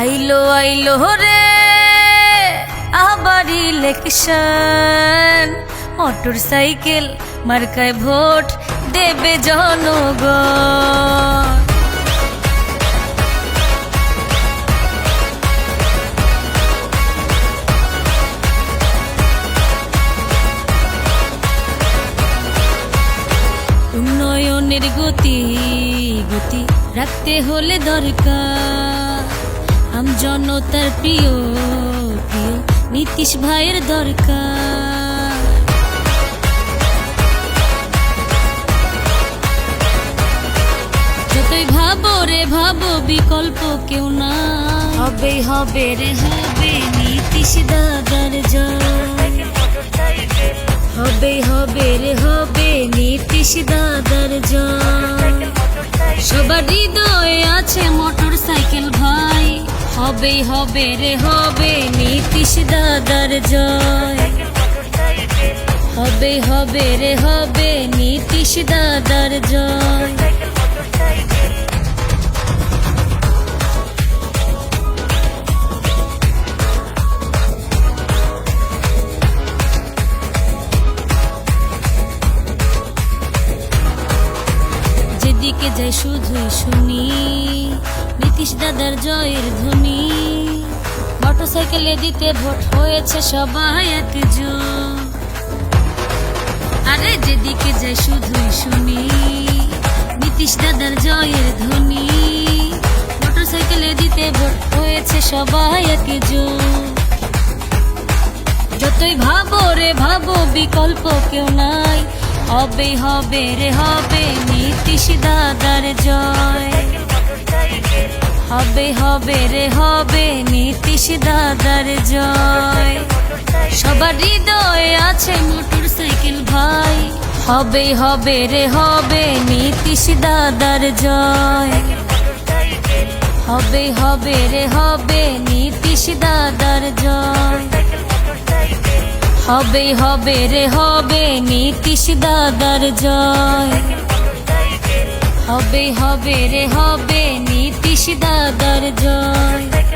আইলো আইলো রে। আবার ইলেকশন মোটর সাইকেল মার্কায় ভোট দেবে জনগণ। উন্নয়নের গতি গতি রাখতে হলে দরকার। আম জনতার প্রিয় প্রিয় নীতিশ ভাইয়ের দরকার। যতই ভাবো রে ভাবো বিকল্প কেউ না। হবে হবে রে হবে নীতিশ দাদার জয়। হবে হবে রে হবে নীতিশ দাদার হবে হবে রে হবে নীতিশ দাদার জয়। হবে হবে রে হবে নীতিশ দাদার জয়। যাই শুধুই শুনি। নীতিশ দাদার জয়ের ধ্বনি। মোটর সাইকেলে দিতে ভোট হয়েছে সবাই একজন। আরে যেদিকে যাই শুধুই শুনি। নীতিশ দাদার জয়ের ধ্বনি। মোটর সাইকেলে দিতে ভোট হয়েছে সবাই একজন। যতই ভাবো রে ভাবো বিকল্প কেউ নাই। হবে হবে রে হবে, নীতিশ হবে হবে রে, হবে। নীতিশ দাদার জয়। সবার হৃদয়ে আছে মোটর সাইকেল ভাই। হবে হবে রে, হবে নীতিশ দাদার জয়। হবে হবে রে, হবে নীতিশ দাদার জয়। হবে হবে রে, হবে নীতিশ দাদার জয়। হবে হবে রে হবে নীতিশ দাদার জয়।